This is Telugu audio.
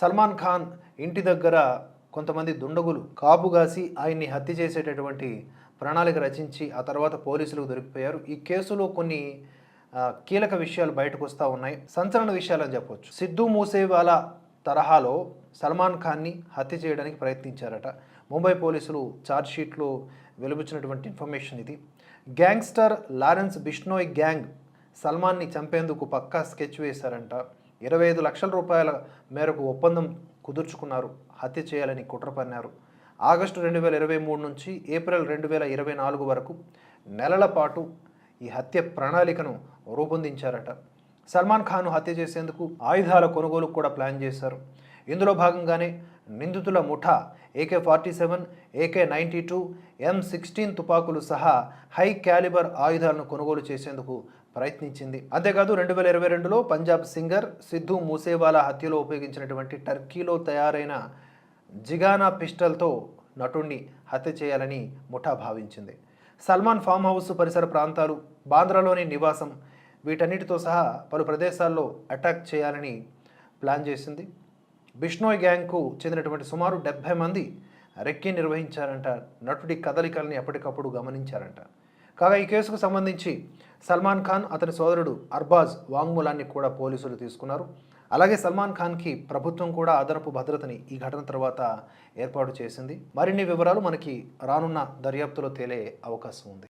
సల్మాన్ ఖాన్ ఇంటి దగ్గర కొంతమంది దుండగులు కాపుగాసి ఆయన్ని హత్య చేసేటటువంటి ప్రణాళిక రచించి ఆ తర్వాత పోలీసులకు దొరికిపోయారు. ఈ కేసులో కొన్ని కీలక విషయాలు బయటకు వస్తూ ఉన్నాయి. సంచలన విషయాలని చెప్పవచ్చు సిద్ధు మూసేవాలా తరహాలో సల్మాన్ ఖాన్ని హత్య చేయడానికి ప్రయత్నించారట. ముంబై పోలీసులు ఛార్జ్షీట్లో వెలుబుచ్చినటువంటి ఇన్ఫర్మేషన్ ఇది. గ్యాంగ్స్టర్ లారెన్స్ బిష్నోయ్ గ్యాంగ్ సల్మాన్ని చంపేందుకు పక్కా స్కెచ్ వేశారంట. ఇరవై ఐదు లక్షల రూపాయల మేరకు ఒప్పందం కుదుర్చుకున్నారు. హత్య చేయాలని కుట్ర పన్నారు. ఆగస్టు రెండు వేల ఇరవై మూడు నుంచి ఏప్రిల్ రెండు వేల ఇరవై నాలుగు వరకు నెలల పాటు ఈ హత్య ప్రణాళికను రూపొందించారట. సల్మాన్ ఖాన్ హత్య చేసేందుకు ఆయుధాల కొనుగోలు కూడా ప్లాన్ చేశారు. ఇందులో భాగంగానే నిందితుల ముఠా AK forty seven AK ninety two M sixteen తుపాకులు సహా హై క్యాలిబర్ ఆయుధాలను కొనుగోలు చేసేందుకు ప్రయత్నించింది. అంతేకాదు రెండు వేల ఇరవై రెండులో పంజాబ్ సింగర్ సిద్ధు మూసేవాలా హత్యలో ఉపయోగించినటువంటి టర్కీలో తయారైన జిగానా పిస్టల్తో నటుణ్ణి హత్య చేయాలని ముఠా భావించింది. సల్మాన్ ఫామ్ హౌస్ పరిసర ప్రాంతాలు బాంద్రాలోని నివాసం వీటన్నిటితో సహా పలు ప్రదేశాల్లో అటాక్ చేయాలని ప్లాన్ చేసింది. బిష్నోయ్ గ్యాంగ్కు చెందినటువంటి సుమారు డెబ్భై మంది రెక్కి నిర్వహించారంట. నటుడి కదలికల్ని ఎప్పటికప్పుడు గమనించారంట. కాగా ఈ కేసుకు సంబంధించి సల్మాన్ ఖాన్ అతని సోదరుడు అర్బాజ్ వాంగ్మూలాన్ని కూడా పోలీసులు తీసుకున్నారు. అలాగే సల్మాన్ ఖాన్కి ప్రభుత్వం కూడా అదనపు భద్రతని ఈ ఘటన తర్వాత ఏర్పాటు చేసింది. మరిన్ని వివరాలు మనకి రానున్న దర్యాప్తులో తేలే అవకాశం ఉంది.